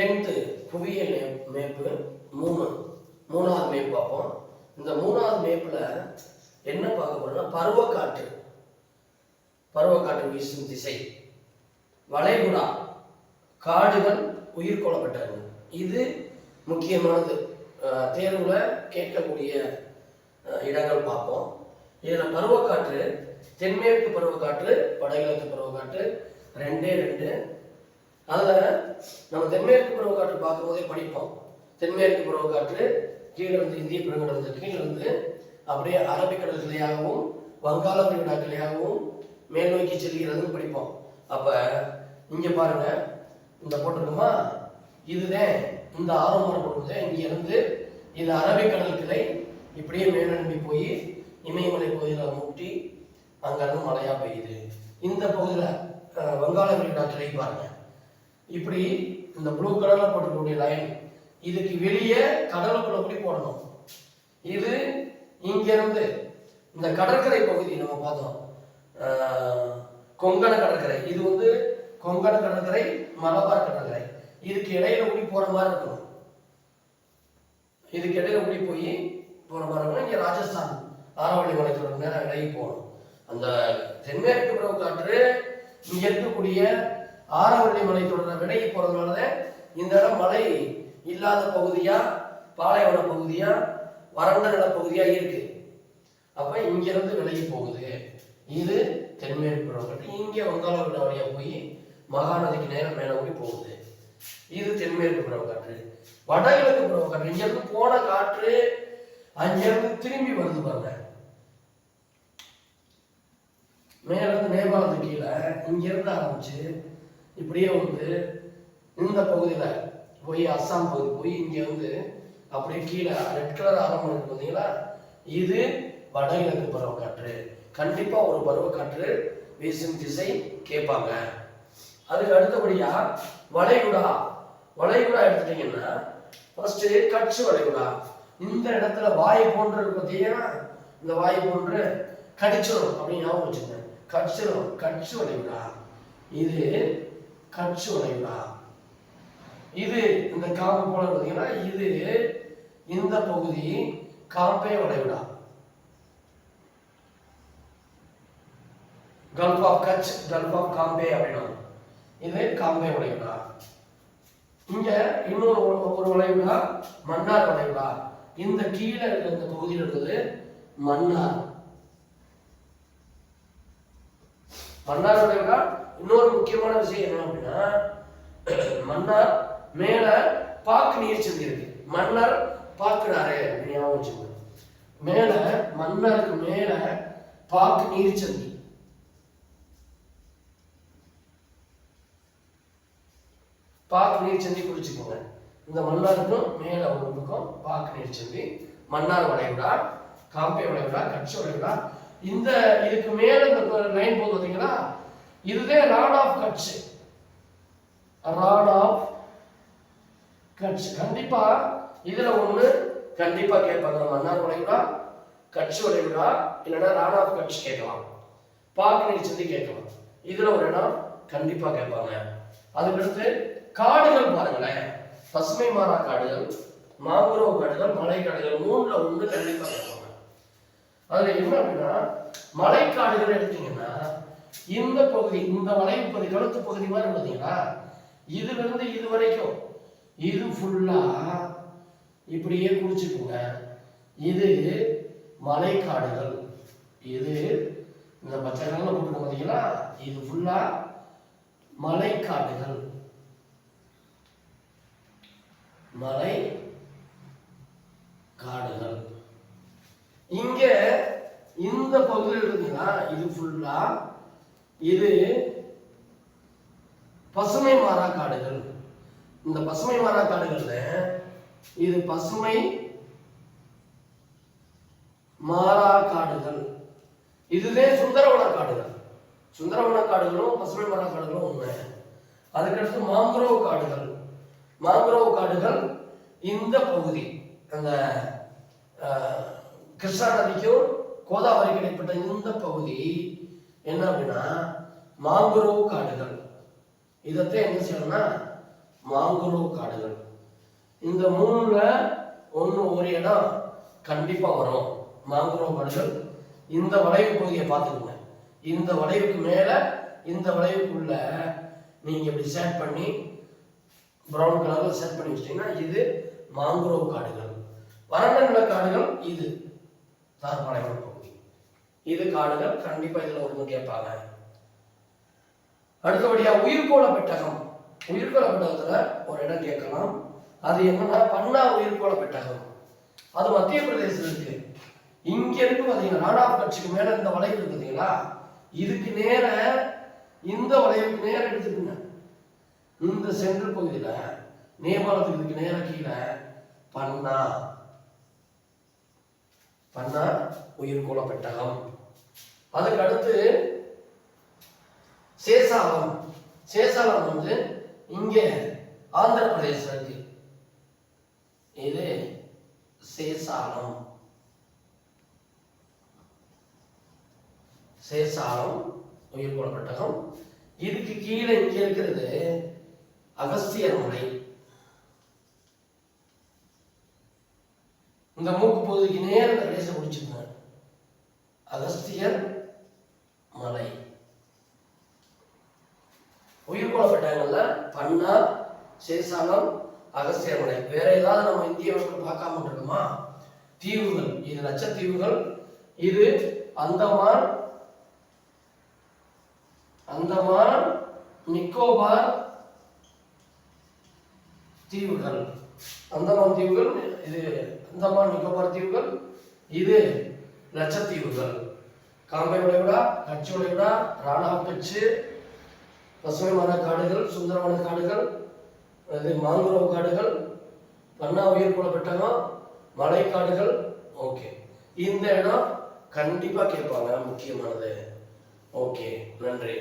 Tenth புவியியல் map மூணு மூணாவது மேப் பார்ப்போம். இந்த மூணாவது மேப்பில் என்ன பார்க்க போறோம்னா பருவக்காற்று. பருவக்காற்று வீசும் திசை. வளைகுடா. காடுகள் உயிர் கொள்ளப்பட்டது இது முக்கியமானது. தேர்வில் கேட்கக்கூடிய இடங்கள் பார்ப்போம். இதில் பருவக்காற்று தென்மேற்கு பருவக்காற்று வடகிழக்கு பருவக்காற்று ரெண்டே ரெண்டு அதில் நம்ம தென்மேற்கு பருவக்காற்று பார்க்கும்போதே படிப்போம். தென்மேற்கு பருவக்காற்று கீழே வந்து இந்திய பெருங்கடலுக்கு கீழே வந்து அப்படியே அரபிக்கடல் கிளையாகவும் வங்காள விரிகுடா கிளையாகவும் மேல் நோக்கி செல்கிறதுன்னு படிப்போம். அப்போ இங்கே பாருங்க இந்த போட்டிருக்கோமா? இதுதான் இந்த ஆரம்பரம் போடுறது இங்கே இருந்து இது அரபிக்கடல் கிளை இப்படியே மேலனுப்பி போய் இமயமலை பகுதியில் முட்டி அங்கேருந்து மழையாக பெய்யுது. இந்த பகுதியில் வங்காள விரிகுடா கிளை பாருங்க. இப்படி இந்த ப்ளூ கலர்ல போட்டுக்கூடிய லைன் இதுக்கு வெளியே கடலுக்குள்ள போய் போடணும். இது இங்கிருந்து இந்த கடற்கரை பகுதி நம்ம பார்த்தோம். கொங்கண கடற்கரை. இது வந்து கொங்கண கடற்கரை மலபார் கடற்கரை. இதுக்கு இடையில ஊடி போற மாதிரி இருக்கணும். இதுக்கு இடையில ஊடி போய் போற மாதிரி இருக்கணும். இங்க ராஜஸ்தான் ஆரவள்ளி மலைத்தோட நேரம் இடையே போகணும். அந்த தென்மேற்கு காற்று இங்க இருக்கக்கூடிய ஆரவள்ளி மலைத்தொடரை விலகி போறதுனால இந்த இடம் மலை இல்லாத பகுதியா பாலைவன பகுதியா வறண்ட நில பகுதியாக இருக்கு. அப்ப இங்கிருந்து விலகி போகுது. இது தென்மேற்கு பருவக்காற்று இங்கே வங்காள வழியாக போய் மகாநதிக்கு நேரம் மேலே ஓடி போகுது. இது தென்மேற்கு பருவக்காற்று வடகிழக்கு புறம் காற்று. இருந்து போன காற்று அங்கிருந்து திரும்பி வருது பாருங்க. மேலிருந்து நேபாளத்துக்கு கீழே இங்கிருந்து ஆரம்பிச்சு இப்படியே வந்து இந்த பகுதியில் போய் அஸ்ஸாம் பகுதி போய் இங்கே வந்து அப்படியே கீழே ரெட் கலர் ஆரம்பம் இருக்கு பார்த்தீங்களா இது வடகிழக்கு பருவக்காற்று கண்டிப்பாக ஒரு பருவக்காற்று வீசும் திசை கேட்பாங்க. அதுக்கு அடுத்தபடியா வளைகுடா. வளைகுடா எடுத்துட்டீங்கன்னா ஃபர்ஸ்ட் கட்சி வளைகுடா. இந்த இடத்துல வாய் போன்று பார்த்தீங்கன்னா இந்த வாய் போன்று கடிச்சிடும் அப்படின்னு ஞாபகம் வச்சுருந்தேன் கடிச்சிடும் கட்சி வளைகுடா. இது கட்சி இது இந்த காம்பு போல பார்த்தீங்கன்னா இது இந்த பகுதி காம்பே வளைகுடா gulf of Kutch gulf of Cambay அப்படின்னா இது காம்பே வளைகுடா இங்க இன்னொரு ஒரு- வளைவுனா மன்னார் வளைவுடா. இந்த கீழே இருக்கிற இந்த பகுதியில் இருக்கிறது மன்னார். மன்னார் வளைகுடா இன்னொரு முக்கியமான விஷயம் என்ன அப்படின்னா மன்னார் மேல பாக்கு நீர் சந்தி இருக்கு மன்னர் பாக்குறாரு அப்படின்னு ஞாபகம் வச்சுக்கோங்க. மேல மன்னருக்கு மேல பாக்கு நீர் சந்தி பாக்கு நீர் சந்தி குறிச்சுக்கோங்க இந்த மன்னாருக்கும் மேல ஒரு பக்கம் பாக்கு நீர் சந்தி மன்னார் வளைவுடா காம்பே வளைவுடா கட்சி வளைவுடா இந்த இதுக்கு மேல இந்த லைன் போகுது பார்த்தீங்களா இதுவே ராட் ஆஃப் கட்ச் ராட் ஆஃப் கட்ச் கண்டிப்பா இதுல ஒண்ணு கண்டிப்பா கேட்பாங்க. மன்னார் வளைகுடா கட்சி வளைகுடா இல்லைன்னா ராட் ஆஃப் கட்ச் கேட்கலாம். பாக்கு நீர் கேட்கலாம். இதுல ஒரு இடம் கண்டிப்பா கேட்பாங்க. அதுக்கடுத்து காடுகள் பாருங்களேன். பசுமை மாறா காடுகள் மாங்குரோவ் காடுகள் மலை காடுகள் மூணுல ஒண்ணு கண்டிப்பா கேட்பாங்க. அதுல என்ன அப்படின்னா மலைக்காடுகள் எடுத்தீங்கன்னா இந்த பகுதி இந்த வளைவு பகுதி கழுத்து பகுதி மாதிரி பார்த்தீங்கன்னா இதுல இருந்து இது வரைக்கும். இது ஃபுல்லா இப்படியே குறிச்சுக்குங்க இது மலைக்காடுகள். இது இந்த பச்சை கலர்ல போட்டுருக்க பார்த்தீங்களா? இது ஃபுல்லா மலைக்காடுகள். மலை காடுகள் இங்க இந்த பகுதியில் இருந்தீங்கன்னா இது ஃபுல்லா இது பசுமை மாறா காடுகள். இந்த பசுமை மாறா காடுகள்ல இது பசுமை மாறா காடுகள். இதுவே சுந்தரவன காடுகள். சுந்தரவன காடுகளும் பசுமை மர காடுகளும் உண்மை அதுக்கடுத்து மாங்குரோவ் காடுகள். மாங்குரோவ் காடுகள் இந்த பகுதி. அந்த கிருஷ்ணா நதிக்கும் கோதாவரிக்கு இடைப்பட்ட இந்த பகுதி என்ன அப்படின்னா மாங்குரோவ் காடுகள். இதைத்தான் என்ன செய்யணும்னா மாங்குரோவ் காடுகள். இந்த மூணுல ஒன்று ஒரு இடம் கண்டிப்பாக வரும் மாங்குரோவ் காடுகள். இந்த வளைவு பகுதியை பார்த்துக்கோங்க. இந்த வளைவுக்கு மேலே இந்த வளைவுக்குள்ள நீங்கள் இப்படி செட் பண்ணி ப்ரௌன் கலரில் செட் பண்ணி வச்சிட்டிங்கன்னா இது மாங்குரோவ் காடுகள். வறண்ட நில காடுகள் இது. தார்பாளையம் பகுதி. இது காடுகள் கண்டிப்பாக இதில் ஒன்று கேட்பாங்க அடுத்தபடியா உயிர்கோள பெட்டகம். உயிர்கோள பெட்டகத்துல ஒரு இடம் கேட்கலாம். அது என்னன்னா பன்னா உயிர்கோள பெட்டகம். அது மத்திய பிரதேசம் இருக்கு. இங்க இருக்கு பாத்தீங்கன்னா ராணாப் கட்சிக்கு மேல இந்த வளைவு இருக்கு பாத்தீங்களா? இதுக்கு நேர இந்த வளைவுக்கு நேர எடுத்துக்கோங்க. இந்த சென்ட்ரல் பகுதியில நேபாளத்துக்கு இதுக்கு நேர கீழே பன்னா. பன்னா உயிர்கோள பெட்டகம் அதுக்கு அடுத்து சேசாலம் சேசாலம் வந்து இங்கே ஆந்திர பிரதேசம் இருக்கு இது சேசாலம் சேசாலம் உயிர்கோள பெட்டகம் இதுக்கு கீழே இங்கே இருக்கிறது அகஸ்தியர் மலை இந்த மூக்கு பகுதிக்கு நேரம் இந்த கடைசி அகஸ்தியர் மலை. உயிர் பெட்டகங்கள்ல பன்னா சேசானம் அகஸ்தியர் மலை. வேற ஏதாவது நம்ம இந்திய மக்கள் பார்க்காம இருக்கோமா தீவுகள். இது லட்சத்தீவுகள் இது அந்தமான் அந்தமான் நிக்கோபார் தீவுகள். அந்தமான் தீவுகள் இது அந்தமான் நிக்கோபார் தீவுகள் இது லட்சத்தீவுகள். காம்பை விடா கட்சி விளைவிடா ராணா கட்சி பசுமை மர காடுகள் சுந்தரவன காடுகள் இது மாங்குரோவ் காடுகள் பன்னா உயிர்கோள மலை மலைக்காடுகள் ஓகே. இந்த இடம் கண்டிப்பாக கேட்பாங்க முக்கியமானது. ஓகே நன்றி.